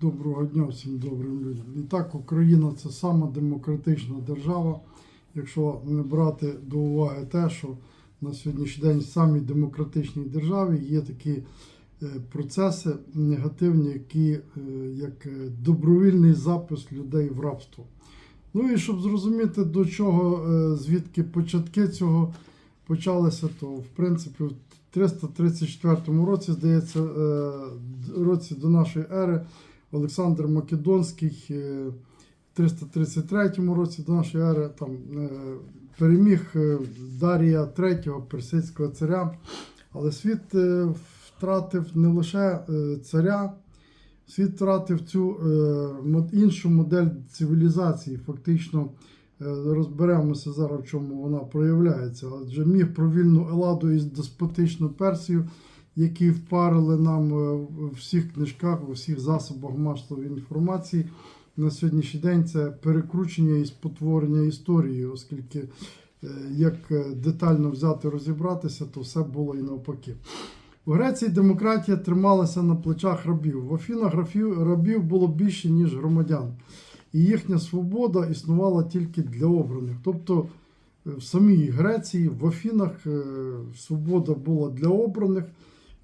Доброго дня всім добрим людям. І так, Україна це сама демократична держава. Якщо не брати до уваги те, що на сьогоднішній день в самій демократичній державі є такі е, процеси негативні, які е, як е, добровільний запис людей в рабство. Ну і щоб зрозуміти, до чого, звідки початки цього почалися, то в принципі в 334 році, здається, році до нашої ери Олександр Македонський е, в 333 році до нашої ери там е, переміг е, Дарія III, персидського царя. Але світ втратив не лише царя, світ втратив цю іншу модель цивілізації. Фактично розберемося зараз, в чому вона проявляється. Адже міг про вільну Еладу і деспотичну Персію, які впарили нам е, в всіх книжках, у всіх засобах масової інформації. На сьогоднішній день це перекручення і спотворення історії, оскільки е, як е, детально взяти розібратися, то все було і навпаки. У Греції демократія трималася на плечах рабів. В Афінах рабів було більше, ніж громадян. І їхня свобода існувала тільки для обраних. Тобто е, в самій Греції, в Афінах е, свобода була для обраних,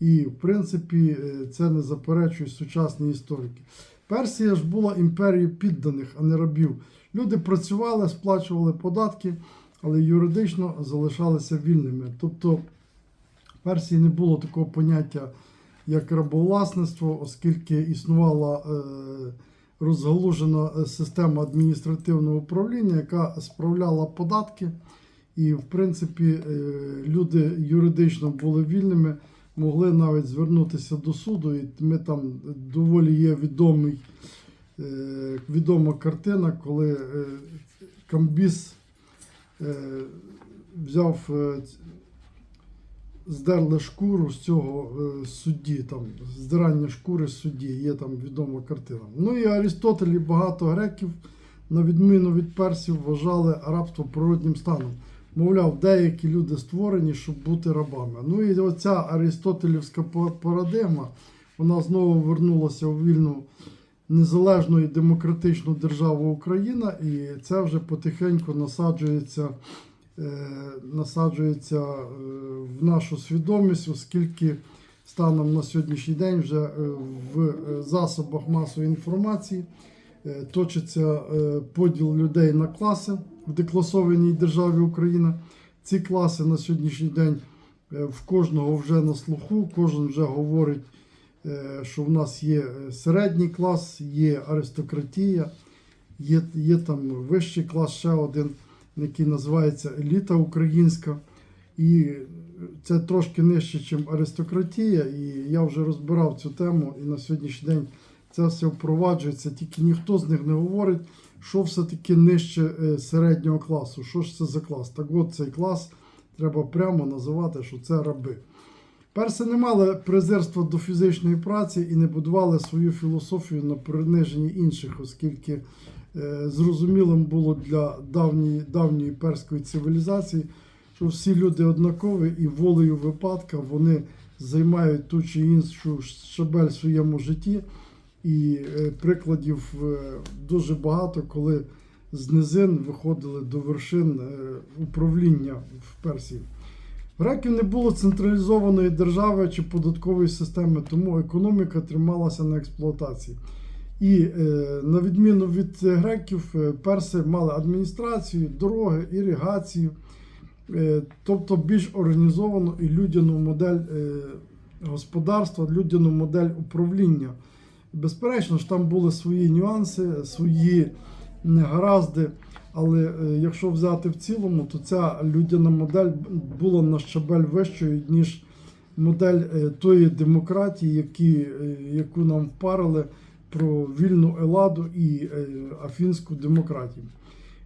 і, в принципі, е, це не заперечують сучасні історики. Персія ж була імперією підданих, а не рабів. Люди працювали, сплачували податки, але юридично залишалися вільними. Тобто в Персії не було такого поняття, як рабовласництво, оскільки існувала е, розгалужена е, система адміністративного управління, яка справляла податки. І, в принципі, люди юридично були вільними, могли навіть звернутися до суду. І ми там доволі є відомий, е, відома картина, коли е, Камбіс е, взяв, здерли шкуру з цього судді, там, здирання шкури з судді, є там відома картина. Ну і Арістотель і багато греків, на відміну від персів, вважали рабство природнім станом. Мовляв, деякі люди створені, щоб бути рабами. Ну і оця аристотелівська па- парадигма, вона знову вернулася у вільну незалежну і демократичну державу Україна, і це вже потихеньку насаджується, е, насаджується е, в нашу свідомість, оскільки станом на сьогоднішній день вже е, в засобах масової інформації точиться поділ людей на класи в декласованій державі Україна. Ці класи на сьогоднішній день е, в кожного вже на слуху, кожен вже говорить, е, що в нас є е, середній клас, є аристократія, є, є там вищий клас, ще один, який називається еліта українська. І це трошки нижче, ніж аристократія. І я вже розбирав цю тему, і на сьогоднішній день це все впроваджується, тільки ніхто з них не говорить, що все-таки нижче е, середнього класу. Що ж це за клас? Так от цей клас треба прямо називати, що це раби. Перси не мали презирства до фізичної праці і не будували свою філософію на приниженні інших, оскільки е, зрозумілим було для давньої, давньої перської цивілізації, що всі люди однакові і волею випадка вони займають ту чи іншу щабель в своєму житті. І е, прикладів е, дуже багато, коли з низин виходили до вершин е, управління в Персії. Греків не було централізованої держави чи податкової системи, тому економіка трималася на експлуатації. І на відміну від греків, перси мали адміністрацію, дороги, іригацію, тобто більш організовану і людяну модель господарства, людяну модель управління. Безперечно ж, там були свої нюанси, свої негаразди. Але е, якщо взяти в цілому, то ця людяна модель була на щабель вищою, ніж модель е, тої демократії, які, е, яку нам впарили про вільну еладу і афінську демократію.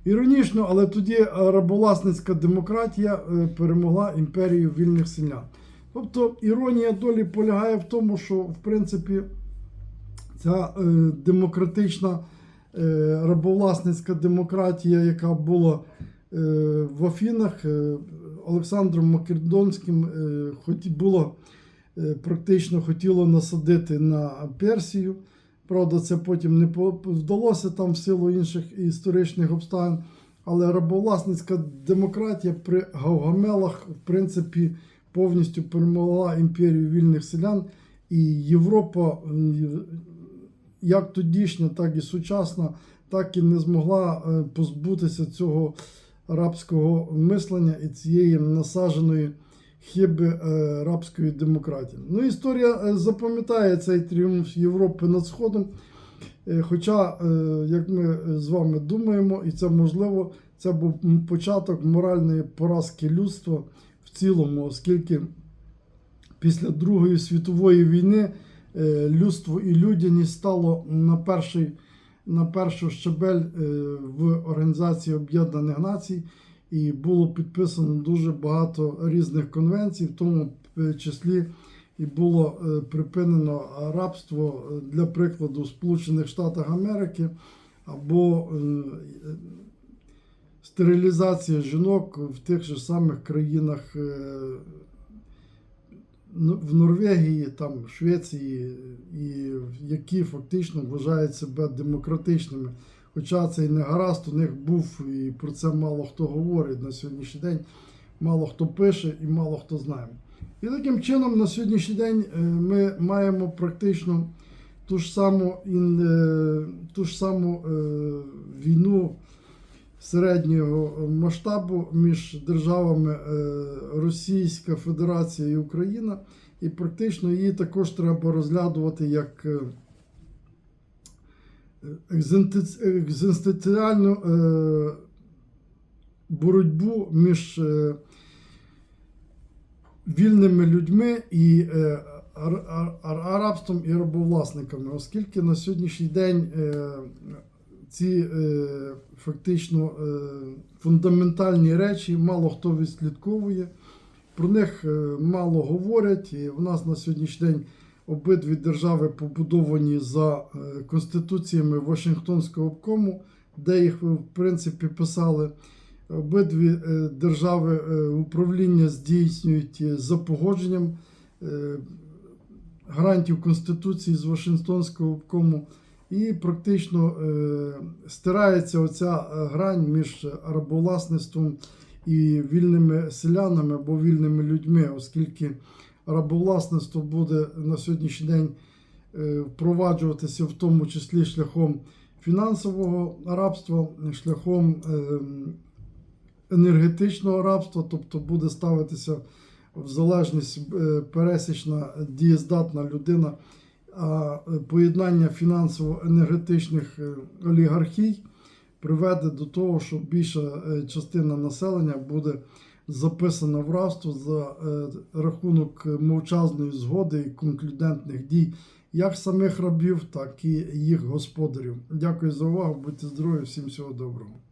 Іронічно, але тоді рабовласницька демократія перемогла імперію вільних селян. Тобто іронія долі полягає в тому, що в принципі ця е, демократична е, рабовласницька демократія, яка була е, в Афінах, е, Олександром Македонським е, хоті, було е, практично хотіло насадити на Персію. Правда, це потім не вдалося там в силу інших історичних обставин. Але рабовласницька демократія при Гавгамелах, в принципі, повністю перемогла імперію вільних селян, і Європа, е, як тодішня, так і сучасна, так і не змогла е, позбутися цього рабського мислення і цієї насадженої хиби е, рабської демократії. Ну, історія е, запам'ятає цей тріумф Європи над Сходом. Хоча, як ми з вами думаємо, і це можливо, це був початок моральної поразки людства в цілому, оскільки після Другої світової війни людство і людяність стало на перший, на перший щабель е, в Організації Об'єднаних Націй, і було підписано дуже багато різних конвенцій, в тому е, числі і було е, припинено рабство е, для прикладу в Сполучених Штатах Америки або е, е, стерилізація жінок в тих же самих країнах. Е, Н- В Норвегії, там, Швеції, і які фактично вважають себе демократичними. Хоча цей негаразд у них був, і про це мало хто говорить на сьогоднішній день, мало хто пише і мало хто знає. І таким чином на сьогоднішній день е, ми маємо практично ту ж саму, е, ту ж саму е, війну середнього масштабу між державами е, Російська Федерація і Україна, і практично її також треба розглядувати як е, екзистенціальну е, боротьбу між вільними людьми і е, ар- ар- ар- рабством і рабовласниками, оскільки на сьогоднішній день ці е, фактично е, фундаментальні речі мало хто відслідковує, про них е, мало говорять. І в нас на сьогоднішній день обидві держави побудовані за е, конституціями Вашингтонського обкому, де їх в принципі писали. Обидві е, держави управління здійснюють за погодженням гарантів Конституції з Вашингтонського обкому. І практично е, стирається оця е, грань між рабовласництвом і вільними селянами або вільними людьми, оскільки рабовласництво буде на сьогоднішній день е, впроваджуватися в тому числі шляхом фінансового рабства, шляхом е, енергетичного рабства, тобто буде ставитися в залежність пересічна дієздатна людина, а поєднання фінансово-енергетичних е, олігархій приведе до того, що більша е, частина населення буде записана в рабство за е, рахунок мовчазної згоди і конклюдентних дій як самих рабів, так і їх господарів. Дякую за увагу, будьте здорові, всім всього доброго.